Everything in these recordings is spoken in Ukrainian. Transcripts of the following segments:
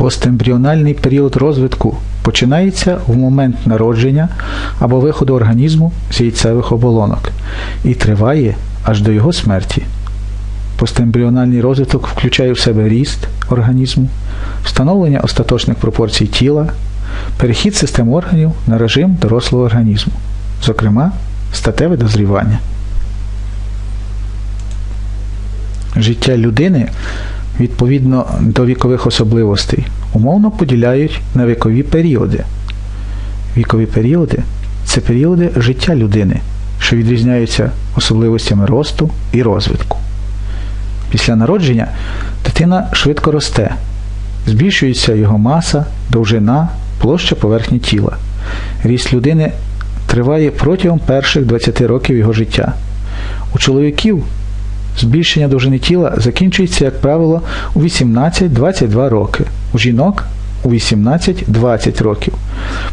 Постембріональний період розвитку починається в момент народження або виходу організму з яйцевих оболонок і триває аж до його смерті. Постембріональний розвиток включає в себе ріст організму, встановлення остаточних пропорцій тіла, перехід систем органів на режим дорослого організму, зокрема, статеве дозрівання. Життя людини відповідно до вікових особливостей умовно поділяють на вікові періоди. Вікові періоди це періоди життя людини, що відрізняються особливостями росту і розвитку. Після народження дитина швидко росте, збільшується його маса, довжина, площа поверхні тіла. Ріст людини триває протягом перших 20 років його життя. У чоловіків збільшення довжини тіла закінчується, як правило, у 18-22 роки, у жінок у 18-20 років.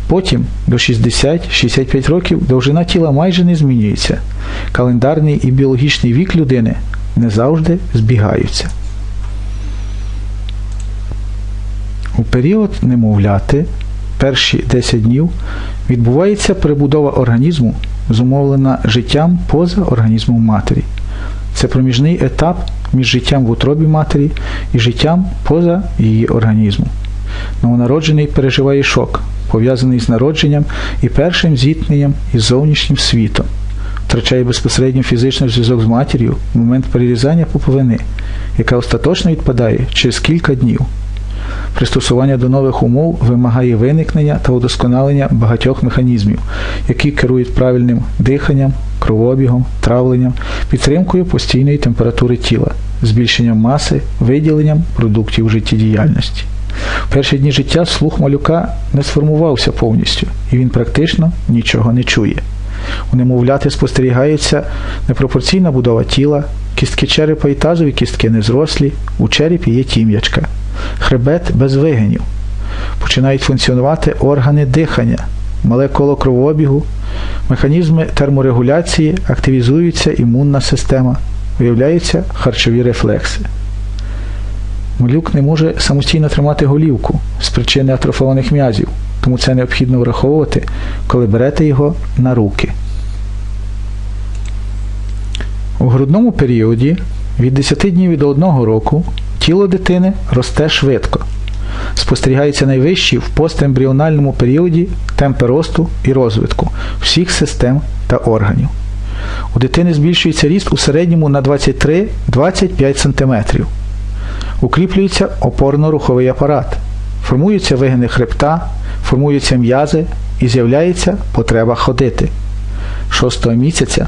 Потім до 60-65 років довжина тіла майже не змінюється. Календарний і біологічний вік людини не завжди збігаються. У період немовляти перші 10 днів відбувається перебудова організму, зумовлена життям поза організмом матері. Це проміжний етап між життям в утробі матері і життям поза її організмом. Новонароджений переживає шок, пов'язаний з народженням і першим зіткненням із зовнішнім світом, втрачає безпосередньо фізичний зв'язок з матір'ю в момент перерізання пуповини, яка остаточно відпадає через кілька днів. Пристосування до нових умов вимагає виникнення та удосконалення багатьох механізмів, які керують правильним диханням, кровообігом, травленням, підтримкою постійної температури тіла, збільшенням маси, виділенням продуктів життєдіяльності. В перші дні життя слух малюка не сформувався повністю, і він практично нічого не чує. У немовляти спостерігається непропорційна будова тіла, кістки черепа і тазові кістки незрослі, у черепі є тім'ячка, хребет без вигинів. Починають функціонувати органи дихання, мале коло кровообігу, механізми терморегуляції, активізується імунна система, виявляються харчові рефлекси. Малюк не може самостійно тримати голівку з причини атрофованих м'язів, тому це необхідно враховувати, коли берете його на руки. У грудному періоді від 10 днів до 1 року тіло дитини росте швидко. Спостерігаються найвищі в постембріональному періоді темпи росту і розвитку всіх систем та органів. У дитини збільшується ріст у середньому на 23-25 см. Укріплюється опорно-руховий апарат, формуються вигини хребта, формуються м'язи і з'являється потреба ходити. Шостого місяця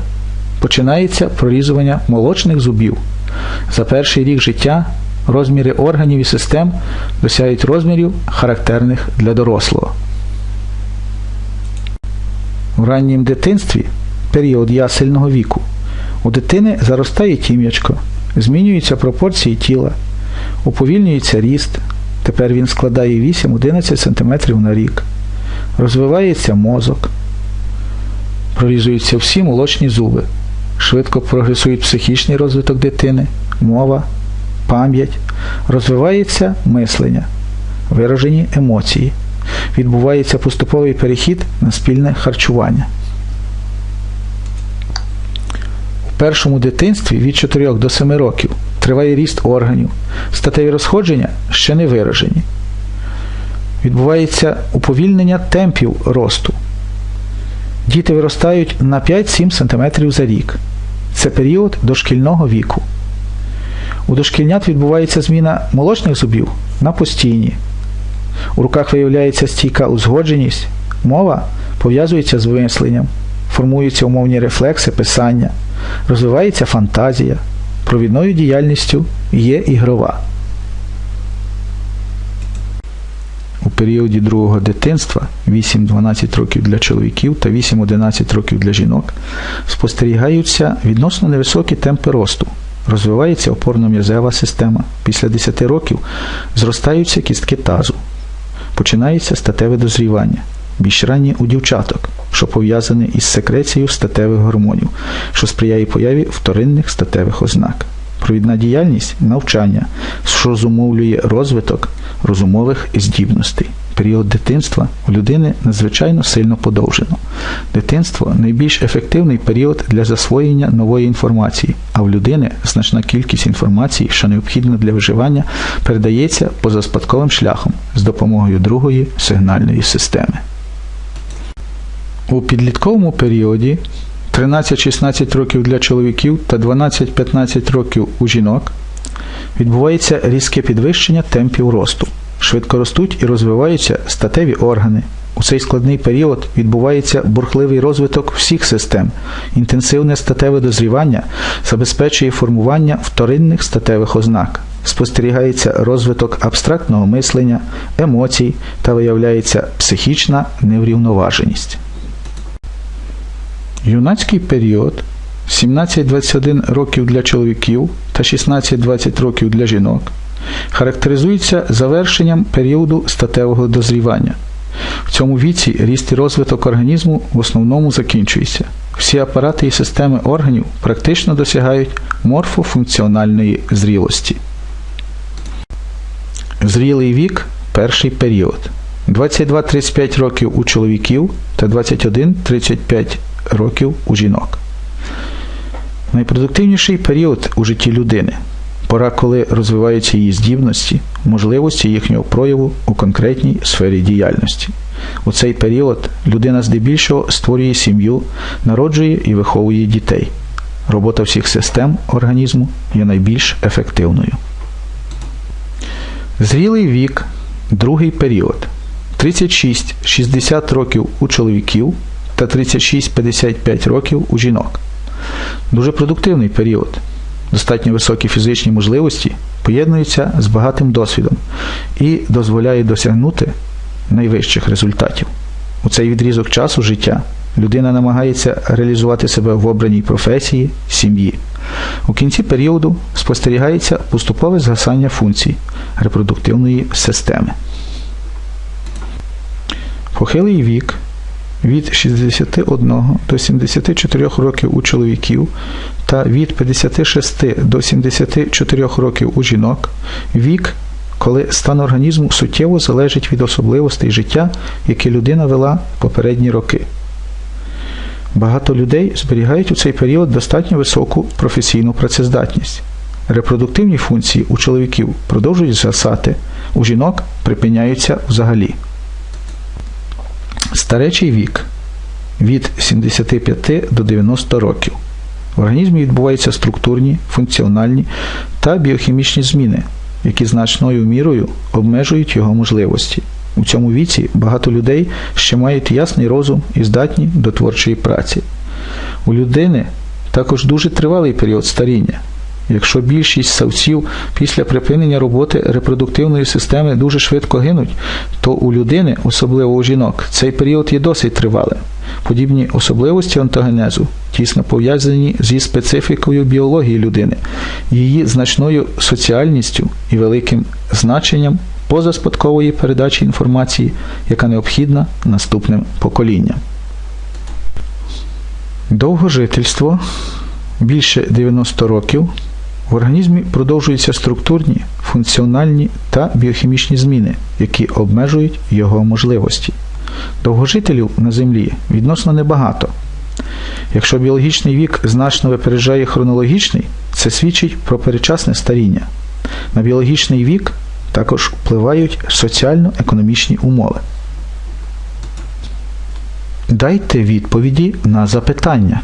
починається прорізування молочних зубів. За перший рік життя розміри органів і систем досягають розмірів, характерних для дорослого. У раннім дитинстві період ясельного віку. У дитини заростає тім'ячко, змінюються пропорції тіла, уповільнюється ріст. Тепер він складає 8-11 см на рік. Розвивається мозок, прорізуються всі молочні зуби, швидко прогресують психічний розвиток дитини, мова, пам'ять, розвивається мислення, виражені емоції, відбувається поступовий перехід на спільне харчування. У першому дитинстві від 4 до 7 років триває ріст органів, статеві розходження ще не виражені. Відбувається уповільнення темпів росту. Діти виростають на 5-7 см за рік. Це період дошкільного віку. У дошкільнят відбувається зміна молочних зубів на постійні. У руках виявляється стійка узгодженість, мова пов'язується з вимисленням, формуються умовні рефлекси писання, розвивається фантазія, провідною діяльністю є ігрова. У періоді другого дитинства 8-12 років для чоловіків та 8-11 років для жінок спостерігаються відносно невисокі темпи росту. Розвивається опорно-м'язева система. Після 10 років зростаються кістки тазу. Починається статеве дозрівання, більш ранні у дівчаток, що пов'язане із секрецією статевих гормонів, що сприяє появі вторинних статевих ознак. провідна діяльність навчання, що зумовлює розвиток розумових здібностей. Період дитинства у людини надзвичайно сильно подовжено. Дитинство найбільш ефективний період для засвоєння нової інформації, а в людини значна кількість інформації, що необхідна для виживання, передається позаспадковим шляхом з допомогою другої сигнальної системи. У підлітковому періоді 13-16 років для чоловіків та 12-15 років у жінок відбувається різке підвищення темпів росту. Швидко ростуть і розвиваються статеві органи. У цей складний період відбувається бурхливий розвиток всіх систем. Інтенсивне статеве дозрівання забезпечує формування вторинних статевих ознак. Спостерігається розвиток абстрактного мислення, емоцій та виявляється психічна неврівноваженість. Юнацький період 17-21 років для чоловіків та 16-20 років для жінок характеризується завершенням періоду статевого дозрівання. В цьому віці ріст і розвиток організму в основному закінчується. Всі апарати і системи органів практично досягають морфофункціональної зрілості. Зрілий вік перший період. 22-35 років у чоловіків та 21-35 років у жінок. Найпродуктивніший період у житті людини пора, коли розвиваються її здібності, можливості їхнього прояву у конкретній сфері діяльності. У цей період людина здебільшого створює сім'ю, народжує і виховує дітей. Робота всіх систем організму є найбільш ефективною. Зрілий вік другий період. 36-60 років у чоловіків та 36-55 років у жінок. Дуже продуктивний період. Достатньо високі фізичні можливості поєднуються з багатим досвідом і дозволяє досягнути найвищих результатів. У цей відрізок часу життя людина намагається реалізувати себе в обраній професії, сім'ї. У кінці періоду спостерігається поступове згасання функцій репродуктивної системи. Похилий вік від 61 до 74 років у чоловіків та від 56 до 74 років у жінок вік, коли стан організму суттєво залежить від особливостей життя, яке людина вела попередні роки. Багато людей зберігають у цей період достатньо високу професійну працездатність. Репродуктивні функції у чоловіків продовжують згасати, у жінок припиняються взагалі. Старечий вік від 75 до 90 років. В організмі відбуваються структурні, функціональні та біохімічні зміни, які значною мірою обмежують його можливості. У цьому віці багато людей ще мають ясний розум і здатні до творчої праці. У людини також дуже тривалий період старіння. Якщо більшість савців після припинення роботи репродуктивної системи дуже швидко гинуть, то у людини, особливо у жінок, цей період є досить тривалим. Подібні особливості онтогенезу тісно пов'язані зі специфікою біології людини, її значною соціальністю і великим значенням позаспадкової передачі інформації, яка необхідна наступним поколінням. Довгожительство більше 90 років. В організмі продовжуються структурні, функціональні та біохімічні зміни, які обмежують його можливості. Довгожителів на Землі відносно небагато. Якщо біологічний вік значно випереджає хронологічний, це свідчить про перечасне старіння. На біологічний вік також впливають соціально-економічні умови. Дайте відповіді на запитання.